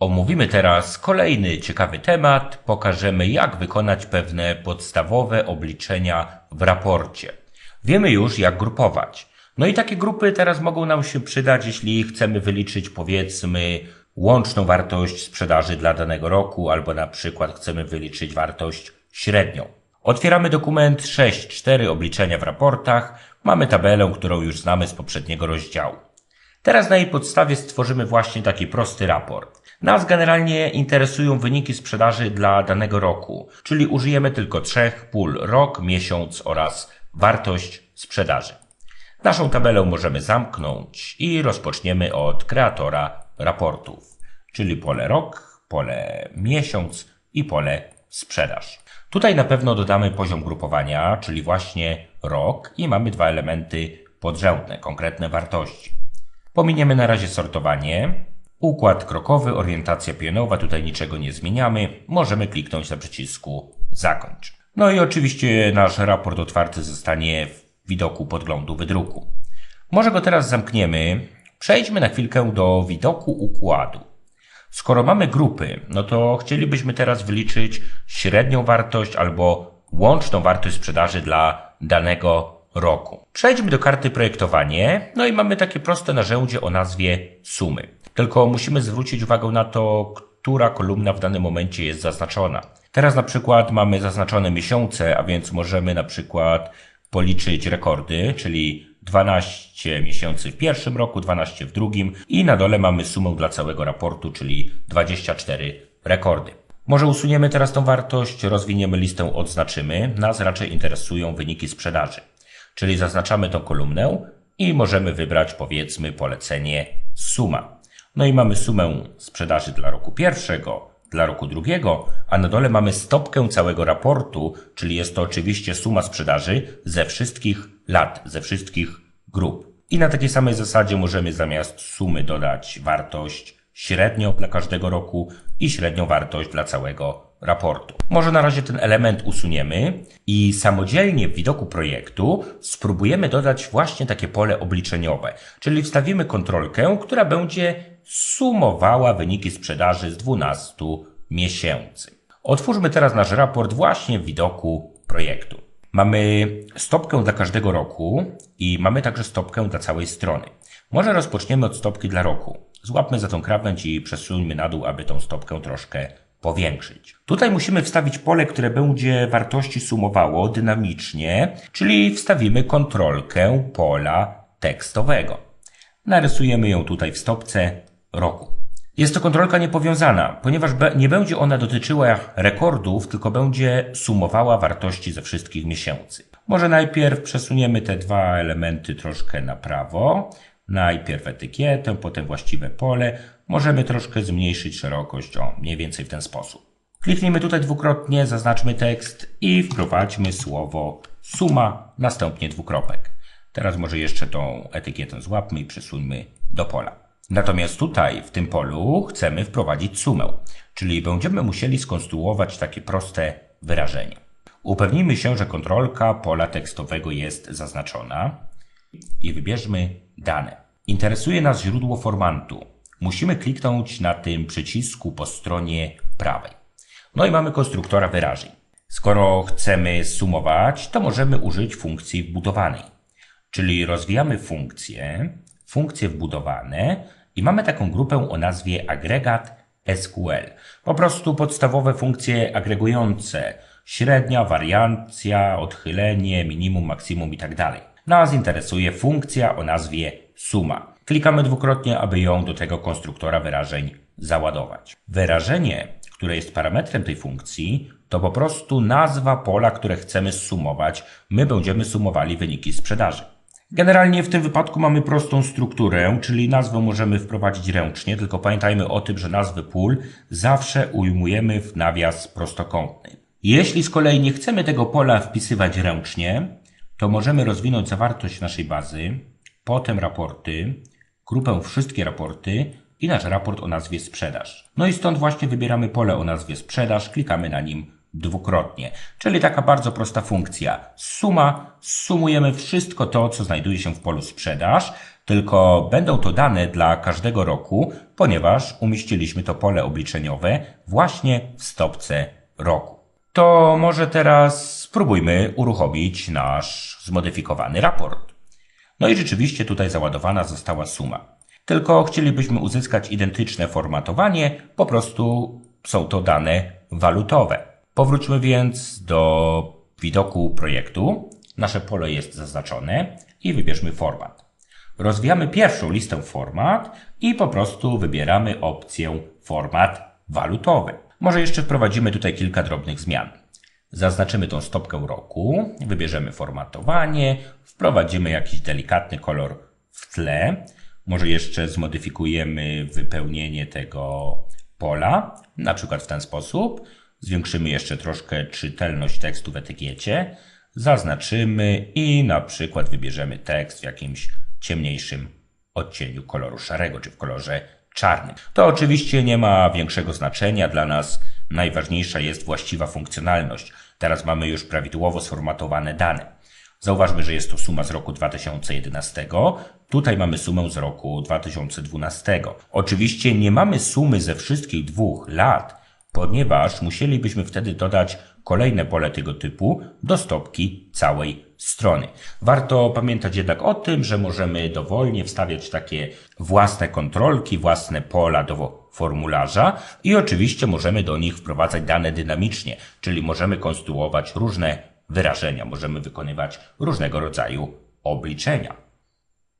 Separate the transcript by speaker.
Speaker 1: Omówimy teraz kolejny ciekawy temat. Pokażemy, jak wykonać pewne podstawowe obliczenia w raporcie. Wiemy już, jak grupować. No i takie grupy teraz mogą nam się przydać, jeśli chcemy wyliczyć, powiedzmy, łączną wartość sprzedaży dla danego roku, albo na przykład chcemy wyliczyć wartość średnią. Otwieramy dokument 6.4 obliczenia w raportach. Mamy tabelę, którą już znamy z poprzedniego rozdziału. Teraz na jej podstawie stworzymy właśnie taki prosty raport. Nas generalnie interesują wyniki sprzedaży dla danego roku, czyli użyjemy tylko trzech pól rok, miesiąc oraz wartość sprzedaży. Naszą tabelę możemy zamknąć i rozpoczniemy od kreatora raportów, czyli pole rok, pole miesiąc i pole sprzedaż. Tutaj na pewno dodamy poziom grupowania, czyli właśnie rok i mamy dwa elementy podrzędne, konkretne wartości. Pominiemy na razie sortowanie. Układ krokowy, orientacja pionowa, tutaj niczego nie zmieniamy. Możemy kliknąć na przycisku zakończ. No i oczywiście nasz raport otwarty zostanie w widoku podglądu wydruku. Może go teraz zamkniemy. Przejdźmy na chwilkę do widoku układu. Skoro mamy grupy, no to chcielibyśmy teraz wyliczyć średnią wartość albo łączną wartość sprzedaży dla danego roku. Przejdźmy do karty projektowanie, no i mamy takie proste narzędzie o nazwie sumy. Tylko musimy zwrócić uwagę na to, która kolumna w danym momencie jest zaznaczona. Teraz na przykład mamy zaznaczone miesiące, a więc możemy na przykład policzyć rekordy, czyli 12 miesięcy w pierwszym roku, 12 w drugim i na dole mamy sumę dla całego raportu, czyli 24 rekordy. Może usuniemy teraz tą wartość, rozwiniemy listę, odznaczymy. Nas raczej interesują wyniki sprzedaży. Czyli zaznaczamy tą kolumnę i możemy wybrać powiedzmy polecenie suma. No i mamy sumę sprzedaży dla roku pierwszego, dla roku drugiego, a na dole mamy stopkę całego raportu, czyli jest to oczywiście suma sprzedaży ze wszystkich lat, ze wszystkich grup. I na takiej samej zasadzie możemy zamiast sumy dodać wartość średnią dla każdego roku i średnią wartość dla całego raportu. Może na razie ten element usuniemy i samodzielnie w widoku projektu spróbujemy dodać właśnie takie pole obliczeniowe, czyli wstawimy kontrolkę, która będzie sumowała wyniki sprzedaży z 12 miesięcy. Otwórzmy teraz nasz raport właśnie w widoku projektu. Mamy stopkę dla każdego roku i mamy także stopkę dla całej strony. Może rozpoczniemy od stopki dla roku. Złapmy za tą krawędź i przesuńmy na dół, aby tą stopkę troszkę powiększyć. Tutaj musimy wstawić pole, które będzie wartości sumowało dynamicznie, czyli wstawimy kontrolkę pola tekstowego. Narysujemy ją tutaj w stopce roku. Jest to kontrolka niepowiązana, ponieważ nie będzie ona dotyczyła rekordów, tylko będzie sumowała wartości ze wszystkich miesięcy. Może najpierw przesuniemy te dwa elementy troszkę na prawo. Najpierw etykietę, potem właściwe pole. Możemy troszkę zmniejszyć szerokość, o mniej więcej w ten sposób. Kliknijmy tutaj dwukrotnie, zaznaczmy tekst i wprowadźmy słowo suma, następnie dwukropek. Teraz może jeszcze tą etykietę złapmy i przesuńmy do pola. Natomiast tutaj, w tym polu, chcemy wprowadzić sumę, czyli będziemy musieli skonstruować takie proste wyrażenie. Upewnijmy się, że kontrolka pola tekstowego jest zaznaczona i wybierzmy dane. Interesuje nas źródło formatu. Musimy kliknąć na tym przycisku po stronie prawej. No i mamy konstruktora wyrażeń. Skoro chcemy sumować, to możemy użyć funkcji wbudowanej. Czyli rozwijamy funkcje, funkcje wbudowane i mamy taką grupę o nazwie agregat SQL. Po prostu podstawowe funkcje agregujące średnia, wariancja, odchylenie, minimum, maksimum itd. Tak Nas interesuje funkcja o nazwie suma. Klikamy dwukrotnie, aby ją do tego konstruktora wyrażeń załadować. Wyrażenie, które jest parametrem tej funkcji, to po prostu nazwa pola, które chcemy sumować. My będziemy sumowali wyniki sprzedaży. Generalnie w tym wypadku mamy prostą strukturę, czyli nazwę możemy wprowadzić ręcznie, tylko pamiętajmy o tym, że nazwy pól zawsze ujmujemy w nawias prostokątny. Jeśli z kolei nie chcemy tego pola wpisywać ręcznie, to możemy rozwinąć zawartość naszej bazy, potem raporty, grupę wszystkie raporty i nasz raport o nazwie sprzedaż. No i stąd właśnie wybieramy pole o nazwie sprzedaż, klikamy na nim dwukrotnie. Czyli taka bardzo prosta funkcja. Suma, sumujemy wszystko to, co znajduje się w polu sprzedaż, tylko będą to dane dla każdego roku, ponieważ umieściliśmy to pole obliczeniowe właśnie w stopce roku. To może teraz spróbujmy uruchomić nasz zmodyfikowany raport. No i rzeczywiście tutaj załadowana została suma. Tylko chcielibyśmy uzyskać identyczne formatowanie, po prostu są to dane walutowe. Powróćmy więc do widoku projektu. Nasze pole jest zaznaczone i wybierzmy format. Rozwijamy pierwszą listę format i po prostu wybieramy opcję format walutowy. Może jeszcze wprowadzimy tutaj kilka drobnych zmian. Zaznaczymy tą stopkę roku, wybierzemy formatowanie, wprowadzimy jakiś delikatny kolor w tle, może jeszcze zmodyfikujemy wypełnienie tego pola, na przykład w ten sposób. Zwiększymy jeszcze troszkę czytelność tekstu w etykiecie, zaznaczymy i na przykład wybierzemy tekst w jakimś ciemniejszym odcieniu koloru szarego czy w kolorze czarnym. To oczywiście nie ma większego znaczenia. Dla nas najważniejsza jest właściwa funkcjonalność. Teraz mamy już prawidłowo sformatowane dane. Zauważmy, że jest to suma z roku 2011. Tutaj mamy sumę z roku 2012. Oczywiście nie mamy sumy ze wszystkich dwóch lat, ponieważ musielibyśmy wtedy dodać kolejne pole tego typu do stopki całej strony. Warto pamiętać jednak o tym, że możemy dowolnie wstawiać takie własne kontrolki, własne pola do formularza i oczywiście możemy do nich wprowadzać dane dynamicznie, czyli możemy konstruować różne wyrażenia, możemy wykonywać różnego rodzaju obliczenia.